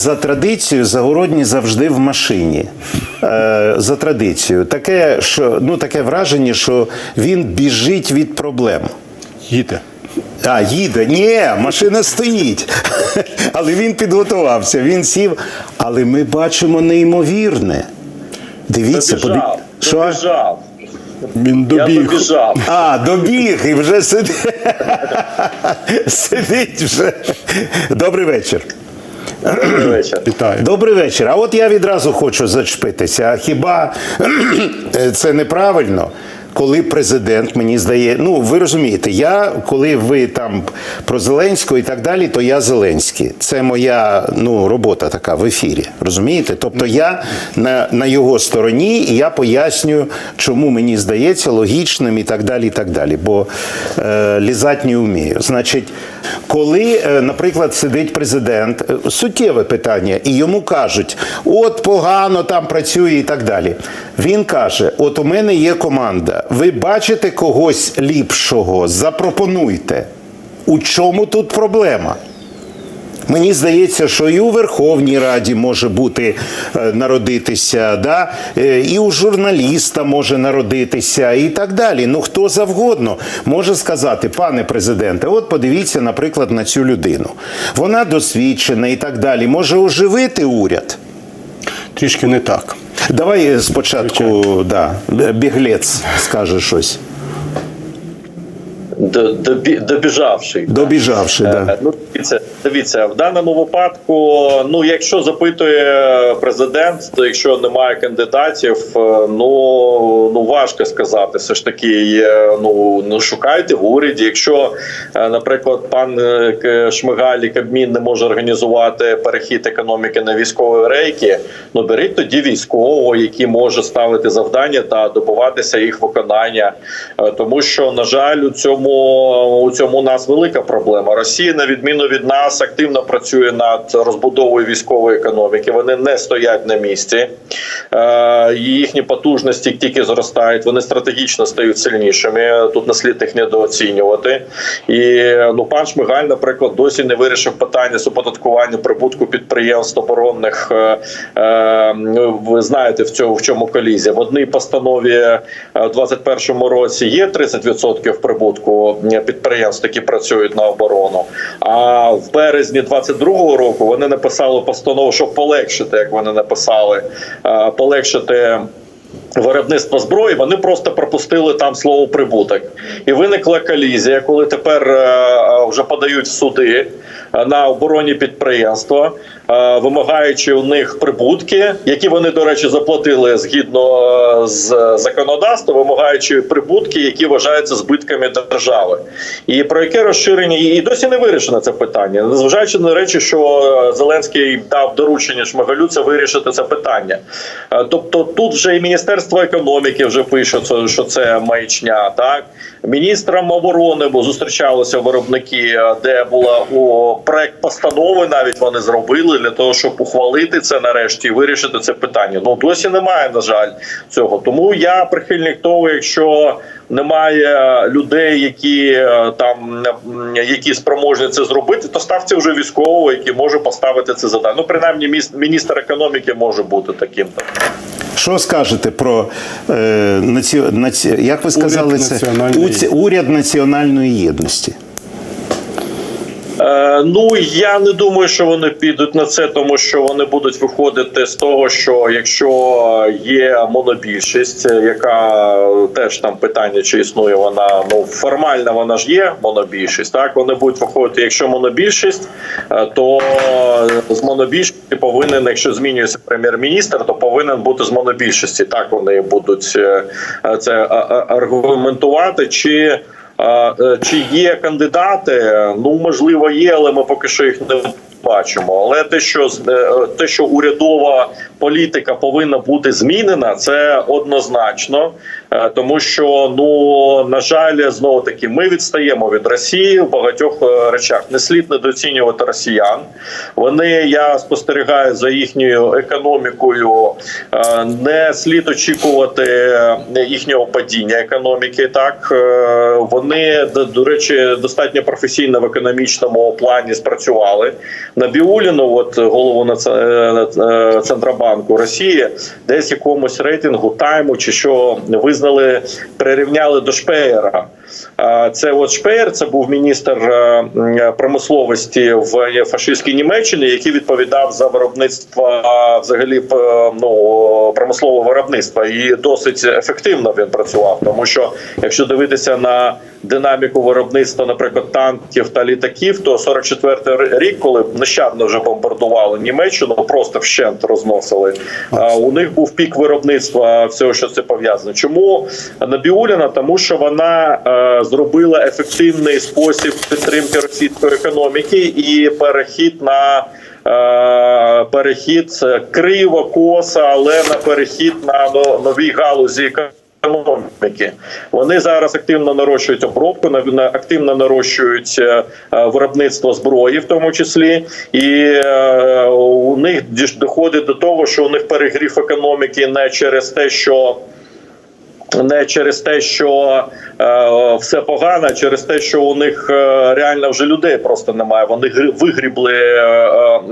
За традицією Загородній завжди в машині. Е, за традицією. Таке, що, ну, таке враження, що він біжить від проблем. Їде. А, їде. Ні, машина стоїть. Але він підготувався, він сів. Але ми бачимо неймовірне. Дивіться. Добіжав, Що? Він Я добіг. добіжав. А, добіг і вже сидить. Сидить вже. Добрий вечір. Добрий вечір. Вітаю. Добрий вечір. А от я відразу хочу зачепитися. А хіба це неправильно? Коли президент мені здає, ну ви розумієте, я коли ви там про Зеленського і так далі, то я Зеленський. Це моя ну робота така в ефірі. Розумієте? Тобто я на, на його стороні, і я пояснюю, чому мені здається логічним і так далі. і так далі. Бо е, лізать не вмію. Значить, коли, е, наприклад, сидить президент, е, суттєве питання, і йому кажуть, от погано там працює і так далі. Він каже: От у мене є команда. Ви бачите когось ліпшого? Запропонуйте. У чому тут проблема? Мені здається, що і у Верховній Раді може бути е, народитися, да? е, і у журналіста може народитися, і так далі. Ну хто завгодно може сказати, пане президенте, от подивіться, наприклад, на цю людину. Вона досвідчена і так далі. Може оживити уряд. Трішки не так. Давай спочатку, да, біглець скаже щось. Д- добі- Добіжавший. Добіжавши, Е, да. Ну, дивіться, дивіться, в даному випадку, ну якщо запитує президент, то якщо немає кандидатів, е, ну ну важко сказати. Все ж таки, ну ну шукайте в уряді. Якщо, е, наприклад, пан Шмигаль і Кабмін не може організувати перехід економіки на військові рейки, ну беріть тоді військового, який може ставити завдання та добуватися їх виконання, тому що на жаль, у цьому у цьому у нас велика проблема. Росія, на відміну від нас, активно працює над розбудовою військової економіки. Вони не стоять на місці, Е, їхні потужності тільки зростають. Вони стратегічно стають сильнішими. Тут не слід їх недооцінювати. І ну пан Шмигаль, наприклад, досі не вирішив питання з оподаткування прибутку підприємств оборонних. Е, е, ви знаєте, в цьому в чому колізія. В одній постанові в 2021 році є 30% прибутку е, підприємств, які працюють на оборону. А в березні 22-го року вони написали постанову, щоб полегшити, як вони написали, е, полегшити. Виробництво зброї вони просто пропустили там слово прибуток, і виникла колізія, коли тепер е, е, вже подають в суди на оборонні підприємства, е, вимагаючи у них прибутки, які вони, до речі, заплатили згідно е, з законодавством, вимагаючи прибутки, які вважаються збитками держави. І про яке розширення і досі не вирішено це питання, незважаючи на речі, що е, Зеленський дав доручення Шмигалю це вирішити це питання. Тобто, тут вже і міністерство економіки вже пише, що це маячня. Так міністрам оборони, бо зустрічалися виробники, де була о, проект постанови. Навіть вони зробили для того, щоб ухвалити це нарешті і вирішити це питання. Ну досі немає, на жаль, цього. Тому я прихильник того, якщо немає людей, які е, там які спроможні це зробити, то ставте вже військового, який може поставити це завдання. Ну принаймні, міністр економіки може бути таким. Що скажете про е, наці... наці... як ви сказали це національної Уці- уряд національної єдності? Е, ну я не думаю, що вони підуть на це, тому що вони будуть виходити з того, що якщо є монобільшість, е, яка теж там питання, чи існує вона ну формально вона ж є монобільшість. Так вони будуть виходити. Якщо монобільшість, е, то з монобільшості повинен, якщо змінюється прем'єр-міністр, то повинен бути з монобільшості. Так вони будуть е, е, це е, е, аргументувати чи. Е, Чи є кандидати? Ну можливо, є, але ми поки що їх не бачимо. Але те, що з- е, те, що урядова політика повинна бути змінена, це однозначно. Е, Тому що ну на жаль, знову таки ми відстаємо від Росії в багатьох е, речах. Не слід недооцінювати росіян. Вони я спостерігаю за їхньою економікою. е, Не слід очікувати їхнього падіння економіки. Так вони до- речі достатньо професійно в економічному плані спрацювали. Набіуліну, от голову Центробанку Росії, десь якомусь рейтингу тайму чи що визнали, прирівняли до Шпеєра. Це от Шпеєр, це був міністр е, промисловості в фашистській Німеччині, який відповідав за виробництво взагалі ну, промислового виробництва, і досить ефективно він працював. Тому що якщо дивитися на динаміку виробництва, наприклад, танків та літаків, то 44-й рік, коли нещадно вже бомбардували Німеччину, просто вщент розносили. У них був пік виробництва всього, що це пов'язано. Чому Набіуліна? Тому що вона е, зробила ефективний спосіб підтримки російської економіки і перехід на. е, Перехід криво, косо, але на перехід на но- новій галузі економіки. Вони зараз активно нарощують обробку, активно нарощують е, виробництво зброї, в тому числі, і е, у них доходить до того, що у них перегрів економіки не через те, що не через те, що е, все погано, а через те, що у них е, реально вже людей просто немає. Вони вигрібли е,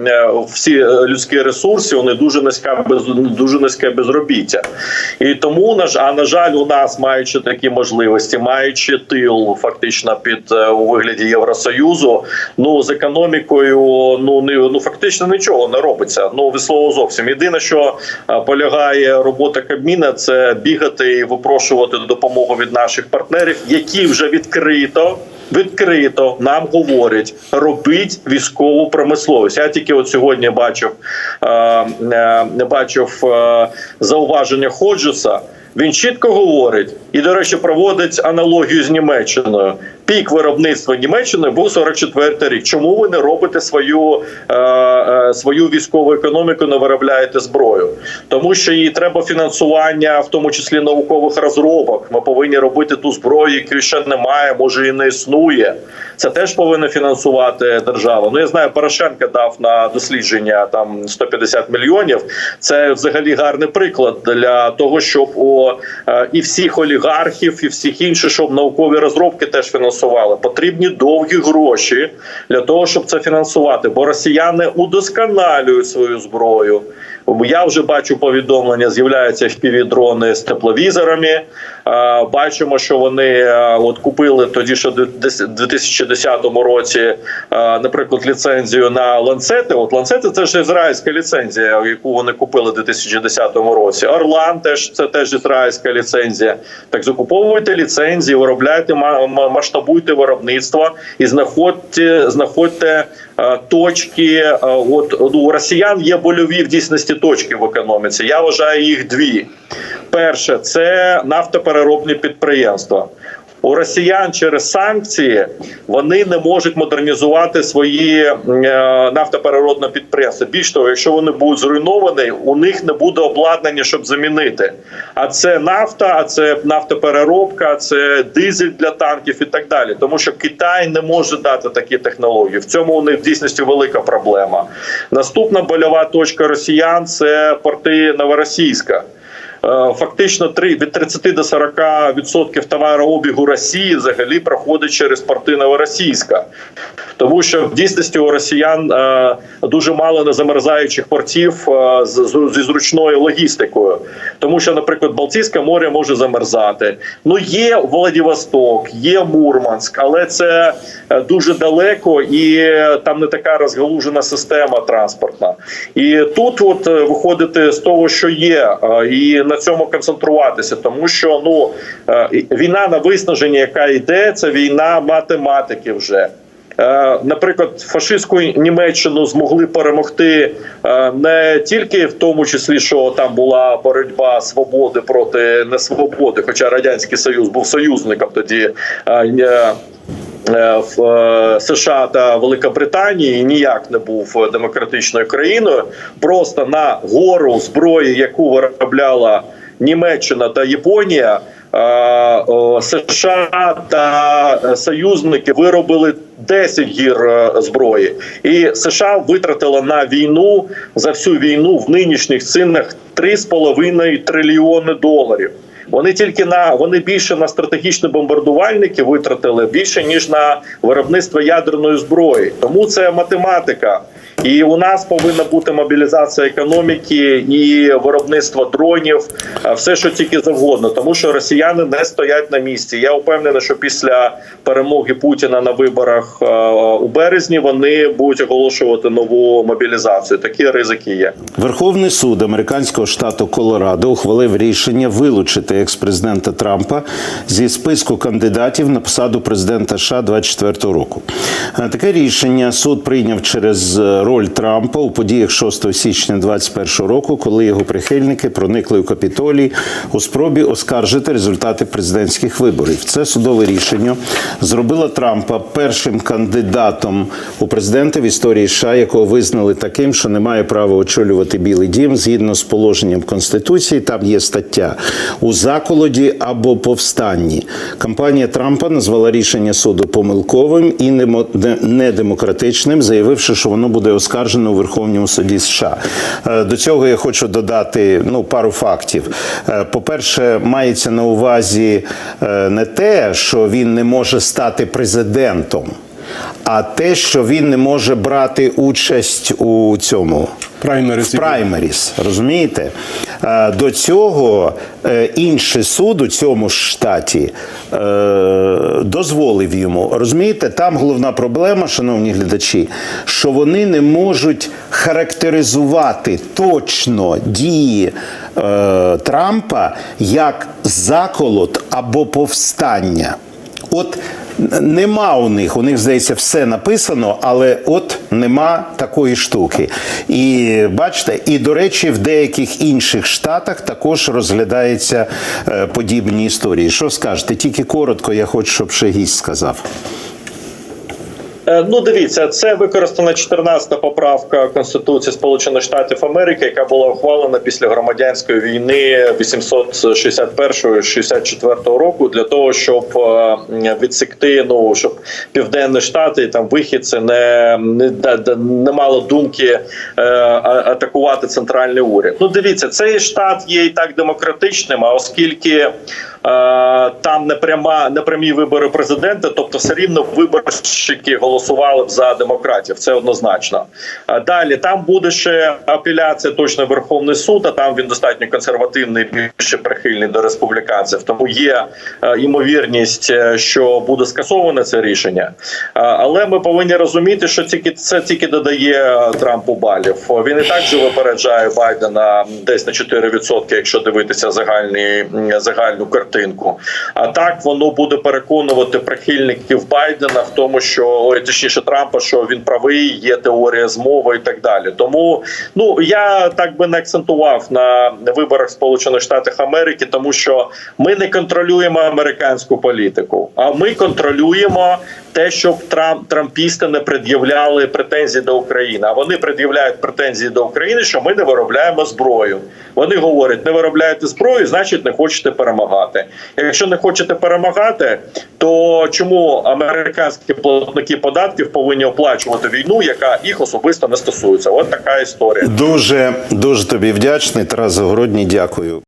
е, всі людські ресурси. Вони дуже низька без дуже низьке безробіття. І тому на а на жаль, у нас маючи такі можливості, маючи тил фактично під е, у вигляді Євросоюзу, ну з економікою, ну не ну фактично нічого не робиться. Ну від слова зовсім. Єдине, що е, полягає робота Кабміна, це бігати і випрошувати допомогу від наших партнерів, які вже відкрито. Відкрито нам говорять, робіть військову промисловість. Я тільки от сьогодні бачив, не е, бачив е, зауваження Ходжеса. Він чітко говорить і, до речі, проводить аналогію з Німеччиною. Пік виробництва Німеччини був 44 рік. Чому ви не робите свою, е, е, свою військову економіку, не виробляєте зброю? Тому що їй треба фінансування, в тому числі наукових розробок. Ми повинні робити ту зброю, якої ще немає, може і не існує. Це теж повинна фінансувати держава. Ну я знаю, Порошенко дав на дослідження там 150 мільйонів. Це взагалі гарний приклад для того, щоб у е, і всіх олігархів, і всіх інших, щоб наукові розробки теж фінансували. Потрібні довгі гроші для того, щоб це фінансувати. Бо росіяни удосконалюють свою зброю. Я вже бачу повідомлення, з'являються FPV-дрони з тепловізорами. Е, Бачимо, що вони е, от купили тоді, що в 2010 році, е, наприклад, ліцензію на ланцети. От ланцети це ж ізраїльська ліцензія, яку вони купили в 2010 році. Орлан теж це теж ізраїльська ліцензія. Так закуповуйте ліцензії, виробляйте ма- ма- масштабуйте виробництво і знаходьте, знаходьте точки. От ну, у росіян є больові в дійсності точки в економіці. Я вважаю їх дві. Перше це нафтопереробні підприємства. У росіян через санкції вони не можуть модернізувати свої е, нафтопереробні підприємства. Більш того, якщо вони будуть зруйновані, у них не буде обладнання, щоб замінити. А це нафта, а це нафтопереробка, це дизель для танків і так далі. Тому що Китай не може дати такі технології. В цьому у них в дійсності велика проблема. Наступна больова точка росіян це порти Новоросійська. Е, Фактично три від 30 до 40 відсотків товарообігу Росії взагалі проходить через порти Новоросійська, тому що в дійсності у росіян е, дуже мало незамерзаючих портів е, зі зручною логістикою, тому що, наприклад, Балтійське море може замерзати. Ну є Владивосток, є Мурманськ, але це дуже далеко і там не така розгалужена система транспортна. І тут, от виходити з того, що є, і на цьому концентруватися, тому що ну е, війна на виснаження, яка йде, це війна математики вже. Е, Наприклад, фашистську Німеччину змогли перемогти е, не тільки в тому числі, що там була боротьба свободи проти несвободи, хоча радянський союз був союзником тоді. Е, в е, США та Великобританії ніяк не був демократичною країною. Просто на гору зброї, яку виробляла Німеччина та Японія, е, США та союзники виробили 10 гір зброї, і США витратила на війну за всю війну в нинішніх цінах 3,5 трильйони доларів. Вони тільки на вони більше на стратегічні бомбардувальники витратили більше ніж на виробництво ядерної зброї. Тому це математика. І у нас повинна бути мобілізація економіки і виробництво дронів, а все, що тільки завгодно, тому що росіяни не стоять на місці. Я впевнений, що після перемоги Путіна на виборах е, у березні вони будуть оголошувати нову мобілізацію. Такі ризики є. Верховний суд американського штату Колорадо ухвалив рішення вилучити екс-президента Трампа зі списку кандидатів на посаду президента США 24 року. Е, Таке рішення суд прийняв через е, роль Трампа у подіях 6 січня 2021 року, коли його прихильники проникли у Капітолій у спробі оскаржити результати президентських виборів. Це судове рішення зробило Трампа першим кандидатом у президенти в історії США, якого визнали таким, що не має права очолювати Білий Дім згідно з положенням Конституції. Там є стаття у заколоді або повстанні. Кампанія Трампа назвала рішення суду помилковим і недемократичним, заявивши, що воно буде оскаржено у Верховному суді США. Е, До цього я хочу додати ну пару фактів. Е, По-перше, мається на увазі е, не те, що він не може стати президентом, а те, що він не може брати участь у цьому Праймерис. в праймеріс, розумієте? Е, До цього е, інший суд у цьому штаті е, дозволив йому. Розумієте, там головна проблема, шановні глядачі, що вони не можуть характеризувати точно дії Трампа як заколот або повстання. От нема у них, у них здається, все написано, але от нема такої штуки. І бачите, і до речі, в деяких інших штатах також розглядаються е, подібні історії. Що скажете? Тільки коротко, я хочу, щоб ще гість сказав. Е, Ну, дивіться, це використана 14-та поправка Конституції Сполучених Штатів Америки, яка була ухвалена після громадянської війни 861-64 року, для того, щоб е, відсікти, ну щоб південні штати там вихідці не, не, не мали думки е, атакувати центральний уряд. Ну, дивіться, цей штат є і так демократичним, а оскільки там не пряма не прямі вибори президента, тобто все рівно виборщики голосували б за демократів. Це однозначно. Далі там буде ще апеляція точно Верховний суд. А там він достатньо консервативний, більше прихильний до республіканців. Тому є е, ймовірність, е, що буде скасоване це рішення. Але ми повинні розуміти, що тільки це тільки додає е, Трампу балів. Він і так же випереджає Байдена десь на 4%, якщо дивитися загальний м, загальну картинку. А так воно буде переконувати прихильників Байдена в тому, що ой, точніше Трампа, що він правий, є теорія змови і так далі. Тому ну я так би не акцентував на виборах Сполучених Штатів Америки, тому що ми не контролюємо американську політику, а ми контролюємо те, щоб Трамп трампісти не пред'являли претензії до України. А вони пред'являють претензії до України, що ми не виробляємо зброю. Вони говорять, не виробляєте зброю, значить не хочете перемагати. Якщо не хочете перемагати, то чому американські платники податків повинні оплачувати війну, яка їх особисто не стосується? От така історія. Дуже дуже тобі вдячний. Тарас Загородній, дякую.